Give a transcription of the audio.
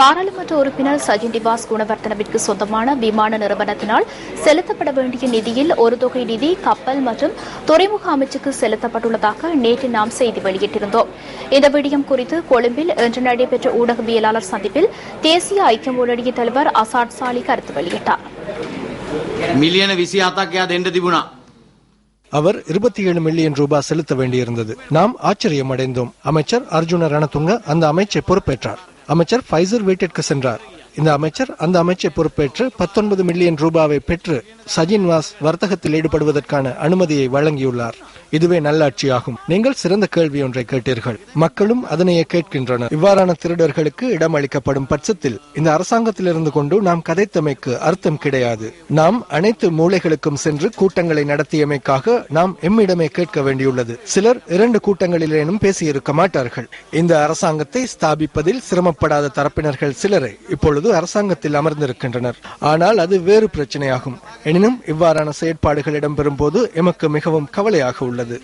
பாராளுமன்ற உறுப்பினர் சஜின் டிவாஸ் குணவர்த்தனவிற்கு சொந்தமான விமான நிறுவனத்தினால் செலுத்தப்பட வேண்டிய நிதியில் ஒரு தொகை நிதி கப்பல் மற்றும் துறைமுக அமைச்சுக்கு செலுத்தப்பட்டுள்ளதாக நேற்று நாம் செய்தி வெளியிட்டிருந்தோம். இந்த விடயம் குறித்து கொழும்பில் இன்று நடைபெற்ற ஊடகவியலாளர் சந்திப்பில் தேசிய ஐக்கிய முன்னணிய தலைவர் அசாத் சாலி கருத்து வெளியிட்டார். மில்லியன அவர் இருபத்தி ஏழு மில்லியன் ரூபாய் செலுத்த வேண்டியிருந்தது. நாம் ஆச்சரியமடைந்தோம். அமைச்சர் அர்ஜுன ரணதுங்க அந்த அமைச்சை பொறுப்பேற்றார். அமைச்சர் ஃபைசர் வீட்டிற்கு சென்றார். இந்த அமைச்சர் அந்த அமைச்சை பொறுப்பேற்று பத்தொன்பது மில்லியன் ரூபாவை பெற்று சஜின் வாஸ் வர்த்தகத்தில் ஈடுபடுவதற்கான அனுமதியை வழங்கியுள்ளார். இதுவே நல்லாட்சியாகும். நீங்கள் சிறந்த கேள்வி ஒன்றை கேட்டீர்கள். மக்களும் அதனையே கேட்கின்றனர். இவ்வாறான திருடர்களுக்கு இடம் அளிக்கப்படும் பட்சத்தில் இந்த அரசாங்கத்திலிருந்து கொண்டு நாம் கதைத்தமைக்கு அர்த்தம் கிடையாது. நாம் அனைத்து மூளைகளுக்கும் சென்று கூட்டங்களை நடத்தியமைக்காக நாம் எம்மிடமே கேட்க வேண்டியுள்ளது. சிலர் இரண்டு கூட்டங்களிலேனும் பேசியிருக்க மாட்டார்கள். இந்த அரசாங்கத்தை ஸ்தாபிப்பதில் சிரமப்படாத தரப்பினர்கள் சிலரை இப்பொழுது அரசாங்கத்தில் அமர்ந்திருக்கின்றனர். ஆனால் அது வேறு பிரச்சனையாகும். எனினும் இவ்வாறான செயற்பாடுகள் இடம்பெறும் போது எமக்கு மிகவும் கவலையாக உள்ளது.